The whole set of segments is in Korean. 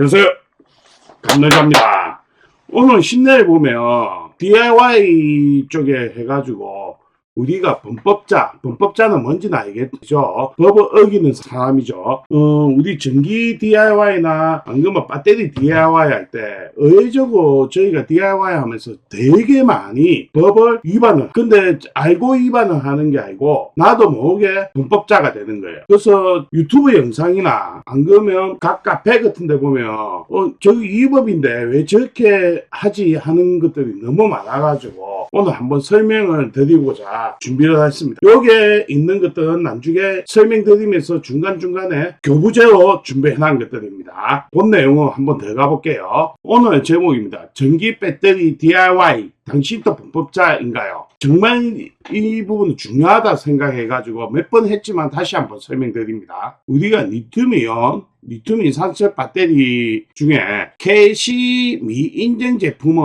안녕하세요. 감내자입니다. 오늘 신내에 보면 DIY 쪽에 해가지고 우리가 범법자, 범법자는 뭔지는 알겠죠? 법을 어기는 사람이죠. 어, 우리 전기 DIY나 방금은 배터리 DIY 할 때 의외적으로 저희가 DIY 하면서 되게 많이 법을 위반을 근데 알고 위반을 하는 게 아니고 나도 모르게 범법자가 되는 거예요. 그래서 유튜브 영상이나 안 그러면 각 카페 같은 데 보면 어, 저기 이 법인데 왜 저렇게 하지 하는 것들이 너무 많아가지고 오늘 한번 설명을 드리고자 준비를 했습니다. 여기에 있는 것들은 나중에 설명드리면서 중간중간에 교부제로 준비해놓은 것들입니다. 본 내용을 한번 들어가 볼게요. 오늘 제목입니다. 전기 배터리 DIY 당신도 범법자인가요? 정말 이- 이 부분은 중요하다 생각해가지고 몇 번 했지만 다시 한번 설명드립니다. 우리가 리튬이온, 리튬 산철 배터리 중에 캐시 미인증 제품은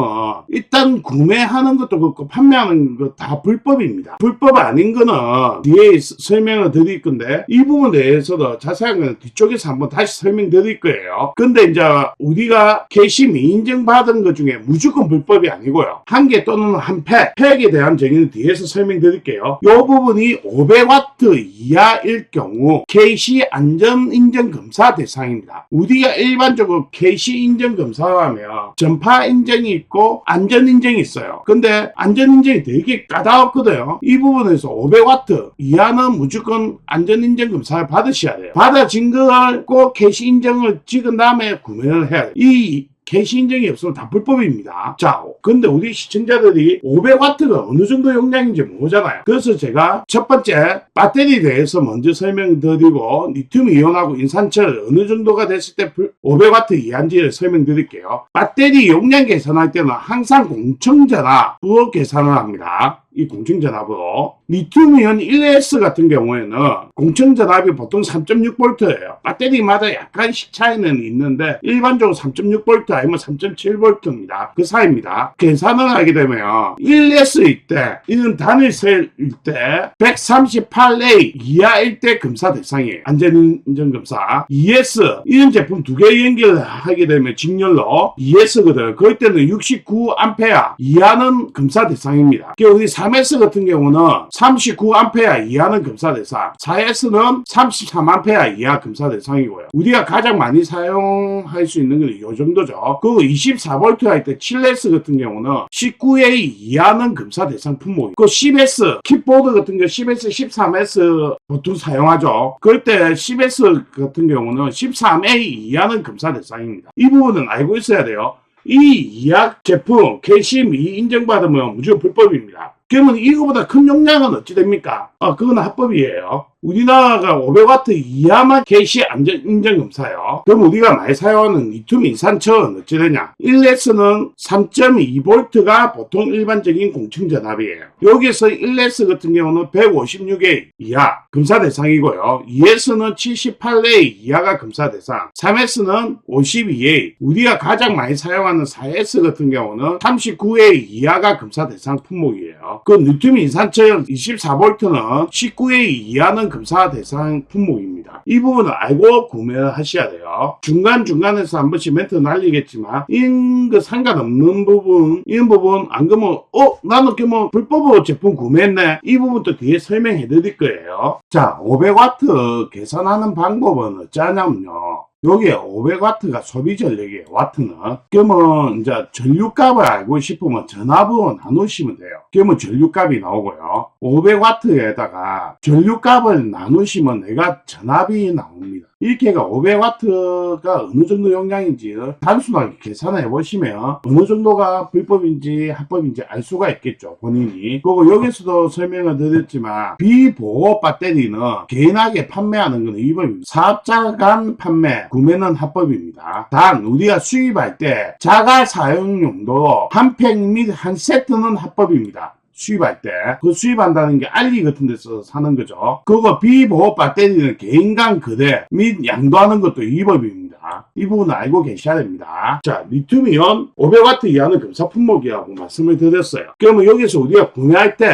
일단 구매하는 것도 그렇고 판매하는 거다 불법입니다. 불법 아닌 거는 뒤에 스- 설명을 드릴 건데 이 부분에 대해서도 자세한 건 뒤쪽에서 한번 다시 설명드릴 거예요. 근데 이제 우리가 캐시 미인증 받은 것 중에 무조건 불법이 아니고요. 한 개 또는 한 팩, 팩에 대한 정의는 뒤에서 설명드릴게요. 이 부분이 500와트 이하일 경우 KC 안전 인증 검사 대상 입니다. 우리가 일반적으로 KC 인증 검사하면 전파 인증이 있고 안전 인증이 있어요. 근데 안전 인증이 되게 까다롭거든요. 이 부분에서 500와트 이하는 무조건 안전 인증 검사를 받으셔야 돼요. 받아진 걸꼭 KC 인증을 찍은 다음에 구매를 해야 돼요. 이 게시 인증이 없으면 다 불법입니다. 자, 근데 우리 시청자들이 500와트가 어느 정도 용량인지 모르잖아요. 그래서 제가 첫 번째 배터리에 대해서 먼저 설명드리고 리튬 이온하고 인산철 어느 정도가 됐을 때 500와트 이하인지를 설명드릴게요. 배터리 용량 계산할 때는 항상 공청전압으로 계산을 합니다. 이 공청전압으로 리튬이온 1S 같은 경우에는 공청전압이 보통 3.6V예요. 배터리마다 약간씩 차이는 있는데 일반적으로 3.6V 아니면 3.7V입니다. 그 사이입니다. 계산을 하게 되면 1S일 때 이는 단일 셀일 때 138A 이하일 때 검사 대상이에요. 안전인증 검사 2S 이런 제품 두 개 연결하게 되면 직렬로 2S거든. 그럴 때는 69A 이하는 검사 대상입니다. 그 우리 3S 같은 경우는 39A 이하는 검사 대상, 4S는 33A 이하 검사 대상이고요. 우리가 가장 많이 사용할 수 있는 건이 정도죠. 그리고 24V 할 때 7S 같은 경우는 19A 이하는 검사 대상 품목. 그 10S 킥보드 같은 경우 10S, 13S 보통 사용하죠. 그럴 때 10S 같은 경우는 13A 이하는 검사 대상입니다. 이 부분은 알고 있어야 돼요. 이 이약 제품 캐시 미 인정받으면 무조건 불법입니다. 그러면 이거보다 큰 용량은 어찌 됩니까? 아, 그건 합법이에요. 우리나라가 500와트 이하만 캐시 안전 인증 검사요. 그럼 우리가 많이 사용하는 리튬 인산철은 어찌 되냐? 1S는 3.2V가 보통 일반적인 공층 전압이에요. 여기서 1S 같은 경우는 156A 이하 검사 대상이고요. 2S는 78A 이하가 검사 대상. 3S는 52A. 우리가 가장 많이 사용하는 4S 같은 경우는 39A 이하가 검사 대상 품목이에요. 그 리튬 인산철 24V는 19A 이하는 검사 대상 품목입니다. 이 부분을 알고 구매를 하셔야 돼요. 중간중간에서 한 번씩 멘트 날리겠지만 이런 거 상관없는 부분 이런 부분 안 그러면 어? 나는 그뭐 불법으로 제품 구매했네 이 부분도 뒤에 설명해 드릴 거예요. 자 500와트 계산하는 방법은 어쩌냐면요. 여기에 500와트가 소비 전력이에요. 와트는. 그러면 이제 전류값을 알고 싶으면 전압으로 나누시면 돼요. 그러면 전류값이 나오고요. 500와트에다가 전류값을 나누시면 내가 전압이 나옵니다. 이렇게 해가 500와트가 어느 정도 용량인지 단순하게 계산해 보시면 어느 정도가 불법인지 합법인지 알 수가 있겠죠. 본인이. 그리고 여기서도 설명을 드렸지만 비보호 배터리는 개인에게 판매하는 것은 위법입니다. 사업자 간 판매, 구매는 합법입니다. 단 우리가 수입할 때 자가 사용 용도로 한 팩 및 한 세트는 합법입니다. 수입할 때 그 수입한다는 게 알리 같은 데서 사는 거죠. 그거 비보호 배터리는 개인간 거래 및 양도하는 것도 위법입니다. 이 부분은 알고 계셔야 됩니다. 자, 리튬이온 500W 이하는 금사 품목이라고 말씀을 드렸어요. 그러면 여기서 우리가 구매할 때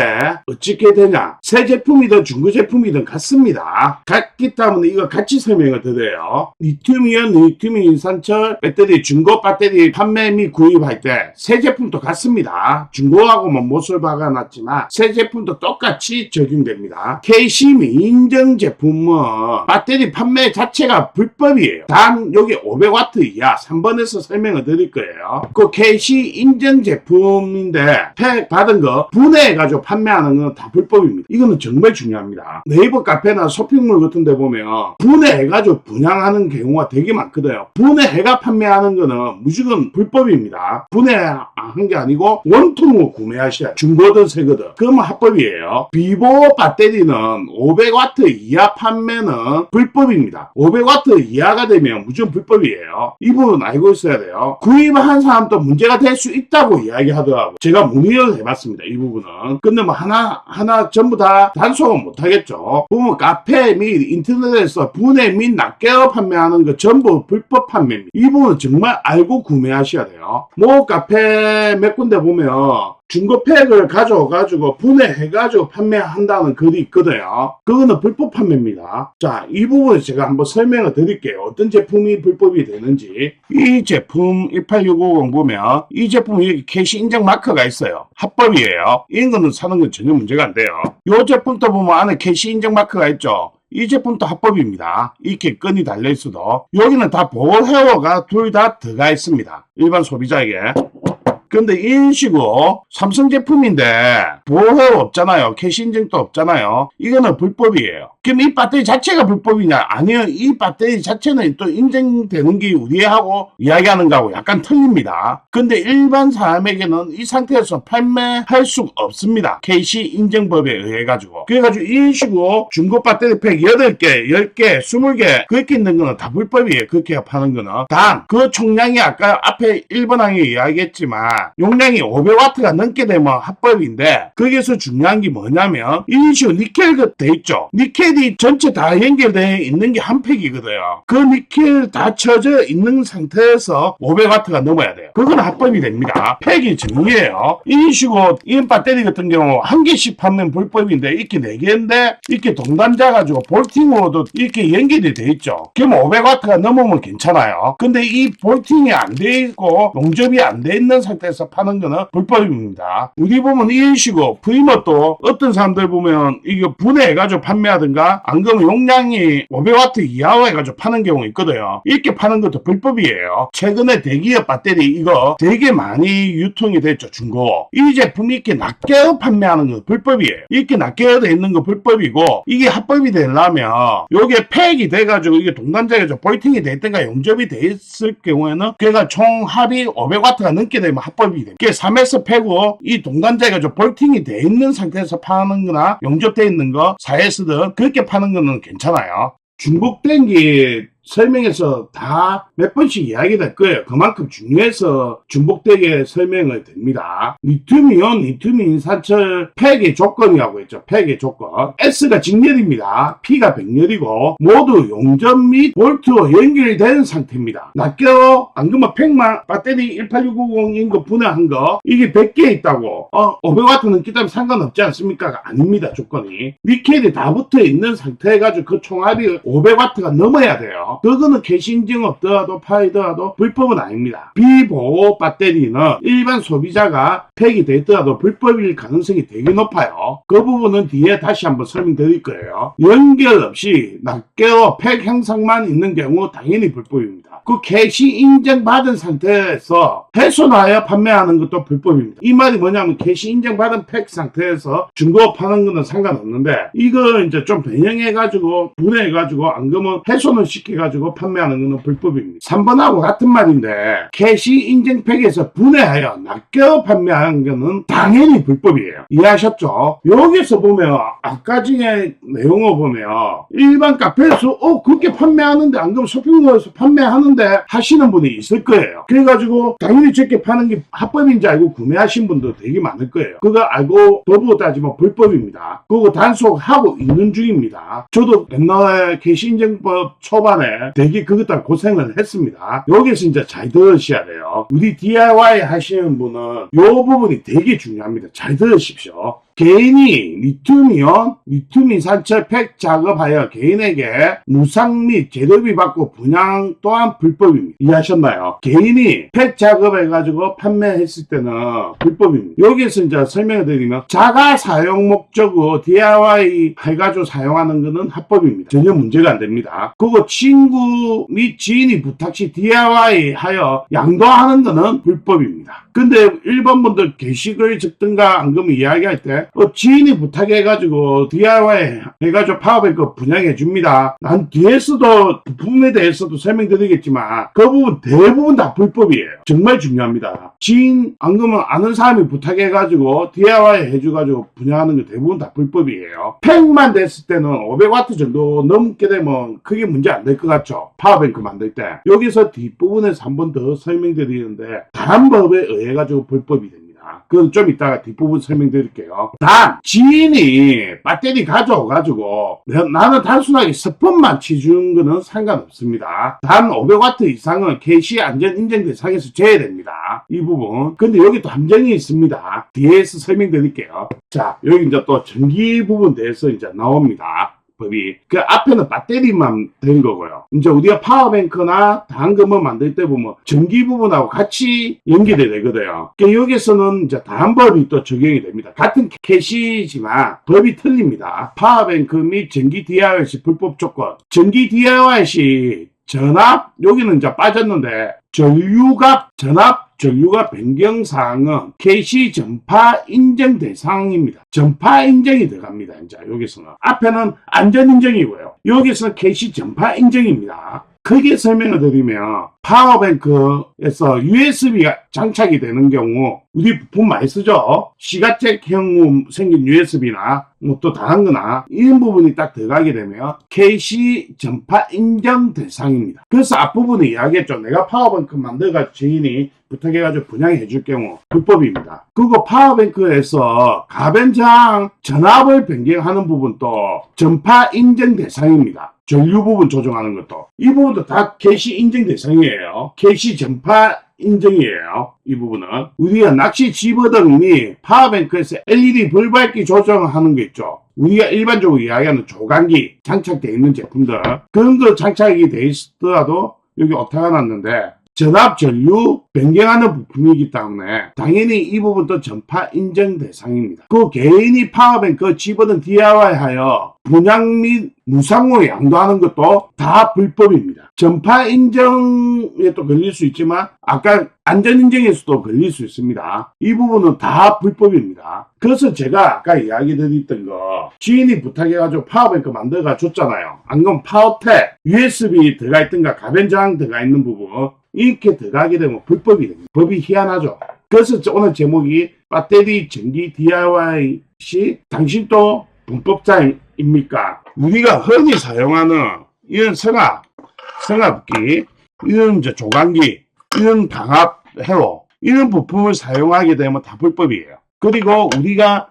어떻게 되냐? 새 제품이든 중고 제품이든 같습니다. 같기 때문에 이거 같이 설명을 드려요. 리튬이온, 리튬이온 산철 배터리 중고 배터리 판매 및 구입할 때 새 제품도 같습니다. 중고하고만 못을 박아 놨지만 새 제품도 똑같이 적용됩니다. KC미 인증 제품은 배터리 판매 자체가 불법이에요. 단 여기 500W 이하 3번에서 설명을 드릴 거예요. 그 KC 인증 제품인데 팩 받은 거 분해해가지고 판매하는 건 다 불법입니다. 이거는 정말 중요합니다. 네이버 카페나 쇼핑몰 같은 데 보면 분해해가지고 분양하는 경우가 되게 많거든요. 분해해가 판매하는 거는 무조건 불법입니다. 분해한 게 아니고 원통으로 구매하셔야 중고든 새거든. 그러면 합법이에요. 비보 배터리는 500W 이하 판매는 불법입니다. 500W 이하가 되면 무조건 불법이에요. 이 부분 알고 있어야 돼요. 구입한 사람도 문제가 될 수 있다고 이야기하더라고요. 제가 문의를 해봤습니다. 이 부분은. 근데 뭐 하나, 하나 전부 다 단속은 못하겠죠. 보면 카페 및 인터넷에서 분해 및 낱개어 판매하는 거 전부 불법 판매입니다. 이 부분은 정말 알고 구매하셔야 돼요. 뭐 카페 몇 군데 보면 중고 팩을 가져가지고 분해해가지고 판매한다는 글이 있거든요. 그거는 불법 판매입니다. 자, 이 부분 제가 한번 설명을 드릴게요. 어떤 제품이 불법이 되는지. 이 제품 18650 보면 이 제품에 이렇게 캐시 인증 마크가 있어요. 합법이에요. 이런 거는 사는 건 전혀 문제가 안 돼요. 이 제품도 보면 안에 캐시 인증 마크가 있죠. 이 제품도 합법입니다. 이렇게 끈이 달려있어도 여기는 다 보호 헤어가 둘 다 들어가 있습니다. 일반 소비자에게. 근데 이런 식으로 삼성 제품인데 보호 없잖아요. 캐시 인증도 없잖아요. 이거는 불법이에요. 그럼 이 배터리 자체가 불법이냐? 아니요. 이 배터리 자체는 또 인증되는 게 우리하고 이야기하는 거하고 약간 틀립니다. 근데 일반 사람에게는 이 상태에서 판매할 수 없습니다. KC 인증법에 의해 가지고. 그래가지고 이런 식으로 중고 배터리 팩 8개, 10개, 20개 그렇게 있는 거는 다 불법이에요. 그렇게 파는 거는. 단, 그 총량이 아까 앞에 1번 항에 이야기했지만 용량이 500W가 넘게 되면 합법인데 거기서 중요한 게 뭐냐면 이런 식으로 니켈 돼 있죠. 니켈이 전체 다 연결되어 있는 게 한 팩이거든요. 그 니켈 다 쳐져 있는 상태에서 500W가 넘어야 돼요. 그건 합법이 됩니다. 팩이 정리해요. 이런 식으로 이 배터리 같은 경우 한 개씩 판매는 불법인데 이렇게 네 개인데 이렇게 동단자 가지고 볼팅으로도 이렇게 연결이 돼 있죠. 그럼 500W가 넘으면 괜찮아요. 근데 이 볼팅이 안 돼 있고 용접이 안 돼 있는 상태 에서 파는 거는 불법입니다. 우리 보면 식으로 프리머도 어떤 사람들 보면 이거 분해해가지고 판매하든가 안 그러면 용량이 500W 이하로 해가지고 파는 경우 있거든요. 이렇게 파는 것도 불법이에요. 최근에 대기업 배터리 이거 되게 많이 유통이 됐죠 중고. 이 제품이 이렇게 낱개어 판매하는 거 불법이에요. 이렇게 낱개어 돼 있는 거 불법이고 이게 합법이 되려면 요게 팩이 돼가지고 이게 동단자가 볼팅이 돼 있든가 용접이 돼 있을 경우에는 걔가 총 합이 500W가 넘게 되면 합 법이 됩니다. 그게 3S 팩고 이 동단자가 좀 볼팅이 돼 있는 상태에서 파는 거나 용접돼 있는 거 4S든 그렇게 파는 거는 괜찮아요. 중복된 게 설명에서 다 몇 번씩 이야기 될 거예요. 그만큼 중요해서 중복되게 설명을 됩니다. 리튬이온, 리튬인 산철 팩의 조건이라고 했죠. 팩의 조건. S가 직렬입니다. P가 백렬이고 모두 용접 및 볼트로 연결된 상태입니다. 낱개로 안 그러면 팩만 배터리 18690 인 거 분해한 거 이게 100개 있다고 어 500W 넘기 때문에 상관없지 않습니까? 아닙니다. 조건이. 니켈이 다 붙어 있는 상태 해가지고 그 총합이 500W가 넘어야 돼요. 그거는 개신증 없더라도 파이더라도 불법은 아닙니다. 비보호 배터리는 일반 소비자가 팩이 됐더라도 불법일 가능성이 되게 높아요. 그 부분은 뒤에 다시 한번 설명드릴 거예요. 연결 없이 낱개로 팩 형상만 있는 경우 당연히 불법입니다. 그 캐시 인증받은 상태에서 훼손하여 판매하는 것도 불법입니다. 이 말이 뭐냐면 캐시 인증받은 팩 상태에서 중고 파는 거는 상관없는데 이거 이제 좀 변형해가지고 분해해가지고 안 그러면 훼손을 시켜가지고 판매하는 거는 불법입니다. 3번하고 같은 말인데 캐시 인증팩에서 분해하여 낚여 판매하는 거는 당연히 불법이에요. 이해하셨죠? 여기서 보면 아까 중에 내용을 보면 일반 카페에서 어 그렇게 판매하는데 안 그러면 쇼핑몰에서 판매하는데 파는데 하시는 분이 있을 거예요. 그래가지고 당연히 저렇게 파는 게 합법인지 알고 구매하신 분도 되게 많을 거예요. 그거 알고 더불어 따지면 불법입니다. 그거 단속하고 있는 중입니다. 저도 옛날에 개시인증법 초반에 되게 그것 때문에 고생을 했습니다. 여기서 이제 잘 들으셔야 돼요. 우리 DIY 하시는 분은 요 부분이 되게 중요합니다. 잘 들으십시오. 개인이 리튬이온, 리튬 산철 팩 작업하여 개인에게 무상 및 재료비 받고 분양 또한 불법입니다. 이해하셨나요? 개인이 팩 작업해가지고 판매했을 때는 불법입니다. 여기에서 이제 설명을 드리면 자가 사용 목적으로 DIY 해가지고 사용하는 것은 합법입니다. 전혀 문제가 안 됩니다. 그거 친구 및 지인이 부탁 시 DIY 하여 양도하는 것은 불법입니다. 근데 일본 분들 게시글 적든가 앙금 이야기할 때 어, 지인이 부탁해가지고 DIY 해가지고 파워뱅크 분양해 줍니다. 난 뒤에서도 부품에 대해서도 설명드리겠지만 그 부분 대부분 다 불법이에요. 정말 중요합니다. 지인 앙금은 아는 사람이 부탁해가지고 DIY 해줘가지고 분양하는 게 대부분 다 불법이에요. 팩만 됐을 때는 500W 정도 넘게 되면 크게 문제 안 될 것 같죠. 파워뱅크 만들 때 여기서 뒷부분에서 한 번 더 설명드리는데 다른 법에 의해 가지고 불법이 됩니다. 그건 좀 이따가 뒷부분 설명드릴게요. 단 지인이 배터리 가져와가지고 내- 나는 단순하게 스폰만 치준 거는 상관없습니다. 단 500W 이상은 KC 안전 인증 대상에서 제외됩니다. 이 부분. 근데 여기 또 함정이 있습니다. 뒤에서 설명드릴게요. 자, 여기 이제 또 전기 부분 대해서 이제 나옵니다. 법이 그 앞에는 배터리만 된 거고요. 이제 우리가 파워뱅크나 당금을 만들 때 보면 전기 부분하고 같이 연결이 되거든요. 그러니까 여기서는 이제 다른 법이 또 적용이 됩니다. 같은 캐시지만 법이 틀립니다. 파워뱅크 및 전기 DIY 시 불법 조건. 전기 DIY 시 전압 여기는 이제 빠졌는데 전류값 전압 전류가 변경 사항은 KC 전파 인정 대상입니다. 전파 인정이 들어갑니다. 이제 여기서는 앞에는 안전 인정이고요. 여기서는 KC 전파 인정입니다. 크게 설명을 드리면 파워뱅크에서 USB가 장착이 되는 경우 우리 부품 많이 쓰죠. 시가책형 생긴 USB나 뭐 또 다른 거나 이런 부분이 딱 들어가게 되면 KC 전파 인정 대상입니다. 그래서 앞부분에 이야기했죠. 내가 파워뱅크 만들어가 지인이 부탁해가지고 분양해 줄 경우 불법입니다. 그리고 파워뱅크에서 가변장 전압을 변경하는 부분도 전파 인정 대상입니다. 전류 부분 조정하는 것도 이 부분도 다 캐시 인정 대상이에요. 캐시 전파 인정이에요. 이 부분은 우리가 낚시 집어등이 파워뱅크에서 LED 불 밝기 조정하는 거 있죠. 우리가 일반적으로 이야기하는 조간기 장착되어 있는 제품들 그런 거 장착이 돼 있더라도 여기 오타가 났는데 전압 전류 변경하는 부품이기 때문에 당연히 이 부분도 전파 인정 대상입니다. 그 개인이 파워뱅크 집어든 DIY 하여 분양 및 무상으로 양도하는 것도 다 불법입니다. 전파 인정에 또 걸릴 수 있지만 아까 안전 인정에서도 걸릴 수 있습니다. 이 부분은 다 불법입니다. 그래서 제가 아까 이야기 드렸던 거 지인이 부탁해가지고 파워뱅크 만들어가 줬잖아요. 안 그럼 파워텍 USB 들어가 있던가 가변 저항 들어가 있는 부분 이렇게 들어가게 되면 불법이 됩니다. 법이 희한하죠. 그래서 저 오늘 제목이 배터리 전기 DIY 시 당신 또 범법자입니까? 우리가 흔히 사용하는 이런 성압, 성압기, 이런 이제 조간기, 이런 방압 회로 이런 부품을 사용하게 되면 다 불법이에요. 그리고 우리가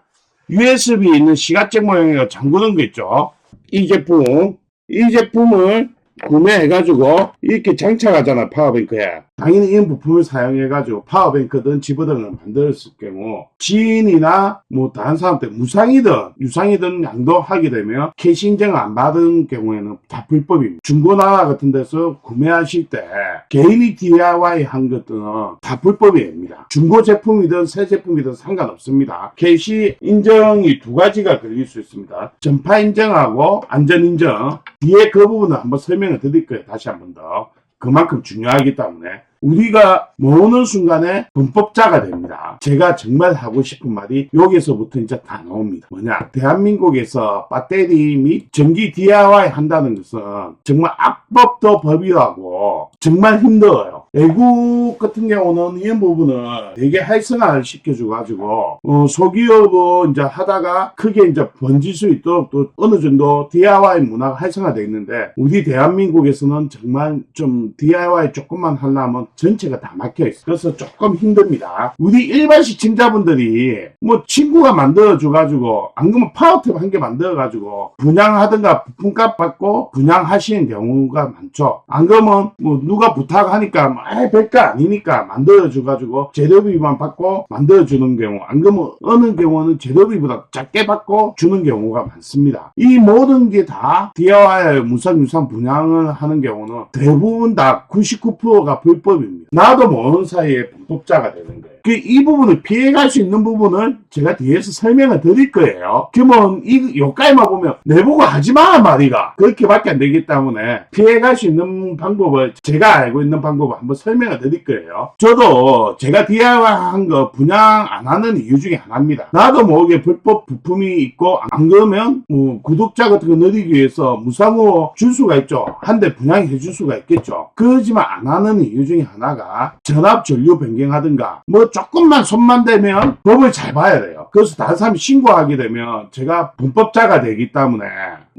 USB 있는 시가잭 모양의 잠그는 거 있죠. 이 제품, 이 제품을 구매해가지고 이렇게 장착하잖아 파워뱅크에 당연히 이런 부품을 사용해가지고 파워뱅크든 집어등을 만들었을 경우 지인이나 뭐 다른 사람한테 무상이든 유상이든 양도하게 되면 캐시 인정을 안 받은 경우에는 다 불법입니다 중고나라 같은 데서 구매하실 때 개인이 DIY 한 것들은 다 불법입니다. 중고 제품이든 새 제품이든 상관없습니다. 캐시 인정이 두 가지가 걸릴 수 있습니다. 전파 인정하고 안전 인정 뒤에 그 부분을 한번 설명을 드릴 거예요. 다시 한 번 더. 그만큼 중요하기 때문에 우리가 모으는 순간에 범법자가 됩니다. 제가 정말 하고 싶은 말이 여기서부터 이제 다 나옵니다. 뭐냐? 대한민국에서 배터리 및 전기 DIY 한다는 것은 정말 악법도 법이라고 정말 힘들어요. 외국 같은 경우는 이런 부분을 되게 활성화를 시켜줘가지고 어, 소기업을 이제 하다가 크게 이제 번질 수 있도록 또 어느 정도 DIY 문화가 활성화되어 있는데 우리 대한민국에서는 정말 좀 DIY 조금만 하려면 전체가 다 막혀 있어. 그래서 조금 힘듭니다. 우리 일반 시청자분들이 뭐 친구가 만들어줘가지고 안 그러면 파워탭 한 개 만들어가지고 분양하든가 부품값 받고 분양하시는 경우가 많죠. 안 그러면 뭐 누가 부탁하니까 뭐, 에이 별거 아니니까 만들어줘가지고 재료비만 받고 만들어주는 경우 안 그러면 어느 경우는 재료비보다 작게 받고 주는 경우가 많습니다. 이 모든 게 다 DIY 무상 유상 분양을 하는 경우는 대부분 다 99%가 불법입니다. 나도 모르는 사이에 불법자가 되는 거예요. 그이 부분을 피해갈 수 있는 부분을 제가 뒤에서 설명을 드릴 거예요. 그러면 이 요까지만 보면 내보고 하지 마 말이가 그렇게밖에 안 되기 때문에 피해갈 수 있는 방법을 제가 알고 있는 방법을 한번 설명을 드릴 거예요. 저도 제가 DIY 한 거 분양 안 하는 이유 중에 하나입니다. 나도 모르게 불법 부품이 있고 안 그러면 뭐 구독자 같은 거 늘리기 위해서 무상으로 줄 수가 있죠. 한 대 분양해 줄 수가 있겠죠. 그러지만 안 하는 이유 중에 하나가 전압 전류 변경하든가 뭐 조금만 손만 대면 법을 잘 봐야 돼요. 그래서 다른 사람이 신고하게 되면 제가 불법자가 되기 때문에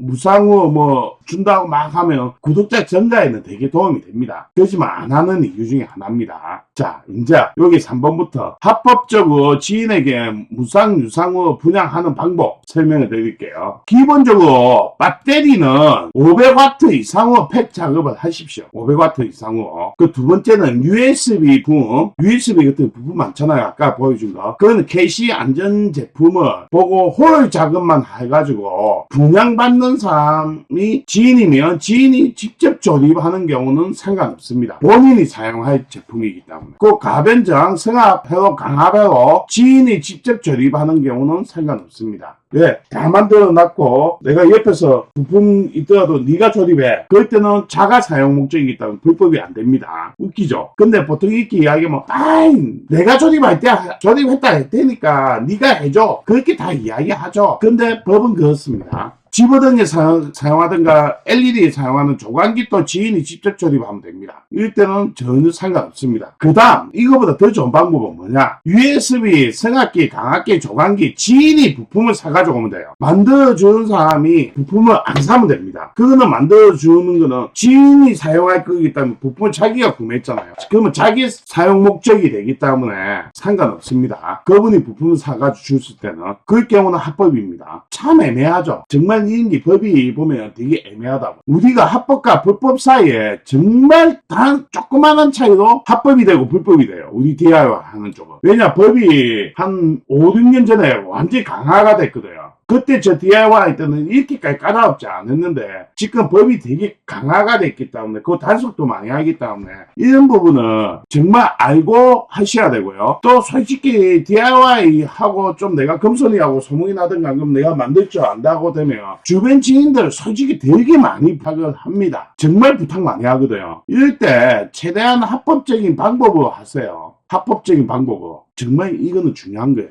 무상으로 뭐 준다고 막 하면 구독자 증가에는 되게 도움이 됩니다. 그렇지만 안 하는 이유 중에 하나입니다. 자, 이제 여기 3번부터 합법적으로 지인에게 무상 유상으로 분양하는 방법 설명을 드릴게요. 기본적으로 배터리는 500W 이상으로 팩 작업을 하십시오. 500W 이상으로. 그 두 번째는 USB 부품, USB 같은 부품 많잖아요. 아까 보여준 거. 그건 KC 안전 제품을 보고 홀 작업만 해가지고 분양받는 사람이 지인이면 지인이 직접 조립하는 경우는 상관없습니다. 본인이 사용할 제품이기 때문에. 그 가변저항, 승합, 회로, 강압, 회로 지인이 직접 조립하는 경우는 상관없습니다. 왜? 다 만들어 놨고 내가 옆에서 부품 있더라도 네가 조립해. 그럴 때는 자가 사용 목적이기 때문에 불법이 안 됩니다. 웃기죠? 근데 보통 이렇게 이야기하면 아이 내가 조립할 때 조립했다 할 테니까 네가 해줘. 그렇게 다 이야기하죠. 근데 법은 그렇습니다. 집어등에 사용, 사용하든가 LED에 사용하는 조광기 또 지인이 직접 조립하면 됩니다. 이럴 때는 전혀 상관없습니다. 그 다음 이거보다 더 좋은 방법은 뭐냐 USB, 승합기, 강압기, 조광기 지인이 부품을 사가지고 오면 돼요. 만들어주는 사람이 부품을 안 사면 됩니다. 그거는 만들어주는 거는 지인이 사용할 거기 때문에 부품을 자기가 구매했잖아요. 그러면 자기 사용 목적이 되기 때문에 상관없습니다. 그분이 부품을 사가지고 줬을 때는 그럴 경우는 합법입니다. 참 애매하죠. 정말 이게 법이 보면 되게 애매하다고. 우리가 합법과 불법 사이에 정말 단 조그마한 차이로 합법이 되고 불법이 돼요. 우리 DIY 하는 쪽은. 왜냐, 법이 한 5, 6년 전에 완전히 강화가 됐거든요. 그때 저 DIY 때는 이렇게까지 까다롭지 않았는데 지금 법이 되게 강화가 됐기 때문에 그 단속도 많이 하기 때문에 이런 부분은 정말 알고 하셔야 되고요. 또 솔직히 DIY 하고 좀 내가 금손이 하고 소문이 나든가 그럼 내가 만들 줄 안다고 되면 주변 지인들 솔직히 되게 많이 부탁을 합니다. 정말 부탁 많이 하거든요. 이럴 때 최대한 합법적인 방법으로 하세요. 합법적인 방법으로. 정말 이거는 중요한 거예요.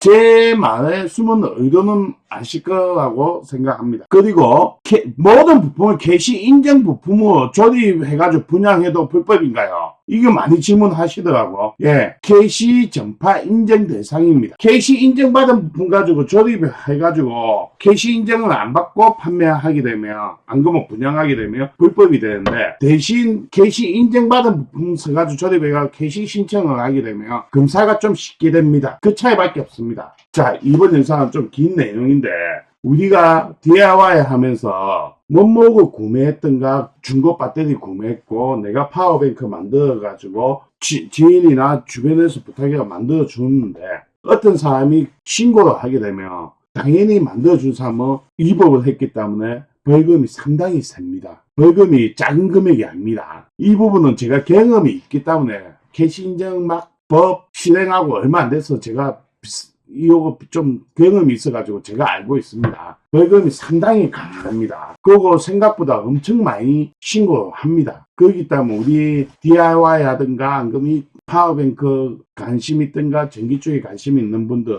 제 말에 숨은 의도는 아실 거라고 생각합니다. 그리고 캐- 모든 부품을 캐시 인증 부품으로 조립해가지고 분양해도 불법인가요? 이거 많이 질문하시더라고. 예, 캐시 전파 인증 대상입니다. 캐시 인증받은 부품 가지고 조립해가지고 캐시 인증을 안 받고 판매하게 되면 안 그러면 분양하게 되면 불법이 되는데 대신 캐시 인증받은 부품 써가지고 조립해가지고 캐시 신청을 하게 되면 검사가 좀 쉽게 됩니다. 그 차이밖에 없습니다. 자, 이번 영상은 좀 긴 내용인데 우리가 DIY 하면서 뭐뭐고 구매했던가 중고 배터리 구매했고 내가 파워뱅크 만들어 가지고 지인이나 주변에서 부탁해가 만들어 주는데 어떤 사람이 신고를 하게 되면 당연히 만들어 준 사람은 위법을 했기 때문에 벌금이 상당히 셉니다. 벌금이 작은 금액이 아닙니다. 이 부분은 제가 경험이 있기 때문에 캐시 인증 막 법 실행하고 얼마 안 돼서 제가 이거 좀 경험이 있어가지고 제가 알고 있습니다. 벌금이 상당히 강합니다. 그리고 생각보다 엄청 많이 신고합니다. 그렇기 때문에 우리 DIY 하든가 안금이 파워뱅크 관심 있든가 전기 쪽에 관심 있는 분들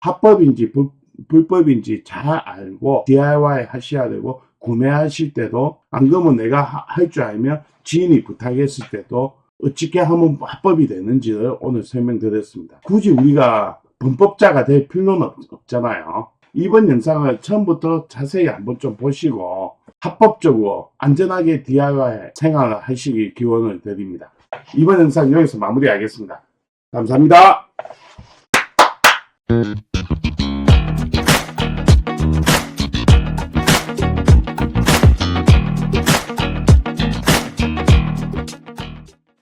합법인지 불, 불법인지 잘 알고 DIY 하셔야 되고 구매하실 때도 안 그러면 내가 할 줄 알면 지인이 부탁했을 때도 어떻게 하면 합법이 되는지를 오늘 설명드렸습니다. 굳이 우리가 범법자가 될 필요는 없, 없잖아요. 이번 영상을 처음부터 자세히 한번 좀 보시고 합법적으로 안전하게 DIY 생활을 하시기 기원을 드립니다. 이번 영상 여기서 마무리하겠습니다. 감사합니다.